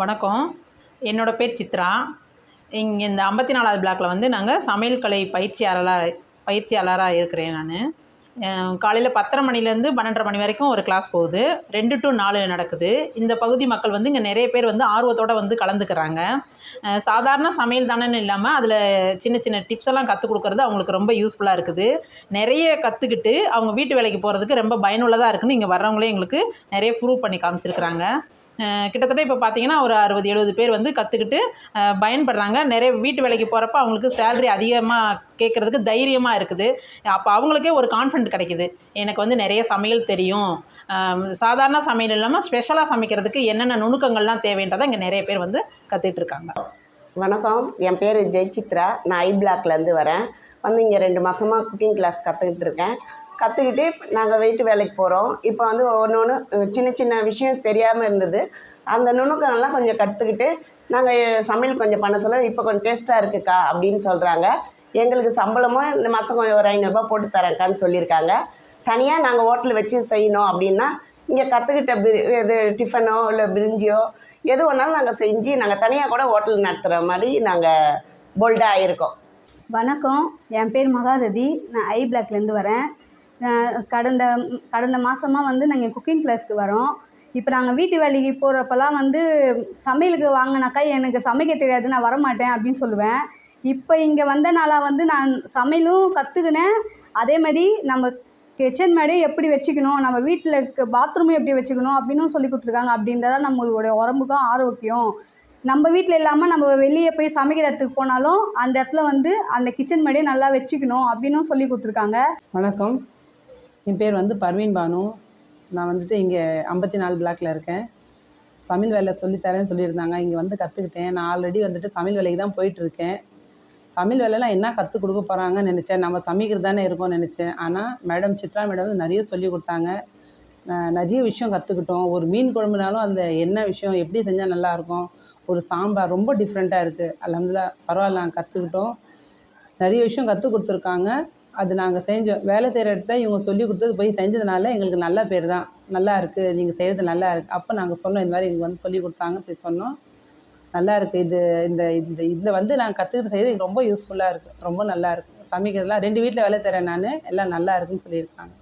வணக்கம். என்னோடய பேர் சித்ரா. இங்கே இந்த ஐம்பத்தி நாலாவது பிளாக்கில் வந்து நாங்கள் சமையல் கலை பயிற்சியாளராக பயிற்சியாளராக இருக்கிறேன் நான். காலையில் பத்தரை மணிலேருந்து பன்னெண்டரை மணி வரைக்கும் ஒரு கிளாஸ் போகுது. ரெண்டு டு நாலு நடக்குது. இந்த பகுதி மக்கள் வந்து இங்கே நிறைய பேர் வந்து ஆர்வத்தோடு வந்து கலந்துக்கிறாங்க. சாதாரண சமையல் தானேன்னு இல்லாமல் அதில் சின்ன சின்ன டிப்ஸ் எல்லாம் கற்றுக் கொடுக்குறது அவங்களுக்கு ரொம்ப யூஸ்ஃபுல்லாக இருக்குது. நிறைய கற்றுக்கிட்டு அவங்க வீட்டு வேலைக்கு போகிறதுக்கு ரொம்ப பயனுள்ளதாக இருக்குன்னு இங்கே வர்றவங்களே எங்களுக்கு நிறைய ப்ரூவ் பண்ணி காமிச்சிருக்கிறாங்க. கிட்டத்தட்ட இப்போ பார்த்தீங்கன்னா ஒரு அறுபது எழுபது பேர் வந்து கற்றுக்கிட்டு பயன்படுறாங்க. நிறைய வீட்டு வேலைக்கு போகிறப்ப அவங்களுக்கு சேலரி அதிகமாக கேட்குறதுக்கு தைரியமாக இருக்குது. அப்போ அவங்களுக்கே ஒரு கான்ஃபிடென்ட் கிடைக்குது. எனக்கு வந்து நிறைய சமையல் தெரியும். சாதாரண சமையல் இல்லாமல் ஸ்பெஷலாக சமைக்கிறதுக்கு என்னென்ன நுணுக்கங்கள்லாம் தேவைன்றதை இங்கே நிறைய பேர் வந்து கற்றுட்டு இருக்காங்க. வணக்கம். என் பேர் ஜெய்சித்ரா. நான் ஐ பிளாக்லேருந்து வரேன். வந்து இங்கே ரெண்டு மாதமாக குக்கிங் கிளாஸ் கற்றுக்கிட்டு இருக்கேன் கற்றுக்கிட்டு நாங்கள் வீட்டு வேலைக்கு போகிறோம் இப்போ வந்து ஒன்று ஒன்று சின்ன சின்ன விஷயம் தெரியாமல் இருந்தது. அந்த நுணுக்கங்கள்லாம் கொஞ்சம் கற்றுக்கிட்டு நாங்கள் சமையல் கொஞ்சம் பண்ண சொல்ல இப்போ கொஞ்சம் டேஸ்ட்டாக இருக்குக்கா அப்படின்னு சொல்கிறாங்க எங்களுக்கு சம்பளமும் இந்த மாதம் கொஞ்சம் ஒரு ஐநூறுரூபா போட்டு தரேன்க்கான்னு சொல்லியிருக்காங்க. தனியாக நாங்கள் ஹோட்டல் வச்சு செய்யணும் அப்படின்னா இங்கே கற்றுக்கிட்ட பிரி இது டிஃபனோ இல்லை பிரிஞ்சியோ எது வேணாலும் நாங்கள் செஞ்சு நாங்கள் தனியாக கூட ஹோட்டல் நடத்துகிற மாதிரி நாங்கள் போல்டாக ஆகிருக்கோம் வணக்கம். என் பேர் மகாரதி. நான் ஐ பிளாக்லேருந்து வரேன். கடந்த கடந்த மாதமாக வந்து நாங்கள் குக்கிங் கிளாஸ்க்கு வரோம். இப்போ நாங்கள் வீட்டு வேலைக்கு போகிறப்பெல்லாம் வந்து சமையலுக்கு வாங்கினாக்கா எனக்கு சமைக்க தெரியாது நான் வரமாட்டேன் அப்படின்னு சொல்லுவேன். இப்போ இங்கே வந்தனால வந்து நான் சமையலும் கற்றுக்கினேன் அதே மாதிரி நம்ம கிச்சன் மேடே எப்படி வச்சுக்கணும் நம்ம வீட்டில் இருக்க பாத்ரூமும் எப்படி வச்சுக்கணும் அப்படின்னு சொல்லி கொடுத்துருக்காங்க அப்படின்றத நம்மளுடைய உடம்புக்கும் ஆரோக்கியம். நம்ம வீட்டில் இல்லாமல் நம்ம வெளியே போய் சமைக்கிற இடத்துக்கு போனாலும் அந்த இடத்துல வந்து அந்த கிச்சன் மேடே நல்லா வச்சுக்கணும் அப்படின்னும் சொல்லி கொடுத்துருக்காங்க. வணக்கம். என் பேர் வந்து பர்வீன் பானு. நான் வந்துட்டு இங்கே ஐம்பத்தி நாலு பிளாக்கில் இருக்கேன். தமிழ் வேலை சொல்லித்தரேன்னு சொல்லியிருந்தாங்க. இங்கே வந்து கற்றுக்கிட்டேன் நான் ஆல்ரெடி வந்துட்டு தமிழ் வேலைக்கு தான் போயிட்டுருக்கேன். தமிழ் வேலைலாம் என்ன கற்றுக் கொடுக்க போகிறாங்கன்னு நினச்சேன். நம்ம சமைக்கிறது தானே இருக்கோம்னு நினச்சேன். ஆனால் மேடம் சித்ரா மேடம் நிறைய சொல்லி கொடுத்தாங்க. நிறைய விஷயம் கற்றுக்கிட்டோம் ஒரு மீன் குழம்புனாலும் அந்த என்ன விஷயம் எப்படி செஞ்சால் நல்லாயிருக்கும் ஒரு சாம்பார் ரொம்ப டிஃப்ரெண்ட்டாக இருக்குது அலமதுல்லா பரவாயில்ல நாங்கள் கற்றுக்கிட்டோம் நிறைய விஷயம் கற்றுக் கொடுத்துருக்காங்க. அது நாங்கள் செஞ்சோம் வேலை செய்கிற இடத்துல இவங்க சொல்லி கொடுத்தது போய் செஞ்சதுனால எங்களுக்கு நல்ல பேர் தான். நல்லா இருக்குது நீங்கள் செய்கிறது நல்லா இருக்குது அப்போ நாங்கள் சொன்னோம் இந்த மாதிரி எங்களுக்கு வந்து சொல்லி கொடுத்தாங்க சொல்லி சொன்னோம். நல்லா இருக்குது இது இந்த இந்த இதில் வந்து நாங்கள் கற்றுக்கிட்டு செய்கிறது எனக்கு ரொம்ப யூஸ்ஃபுல்லாக இருக்குது ரொம்ப நல்லா இருக்குது சமைக்கிறதுலாம் ரெண்டு வீட்டில் வேலை தரேன் நான். எல்லாம் நல்லா இருக்குன்னு சொல்லியிருக்காங்க.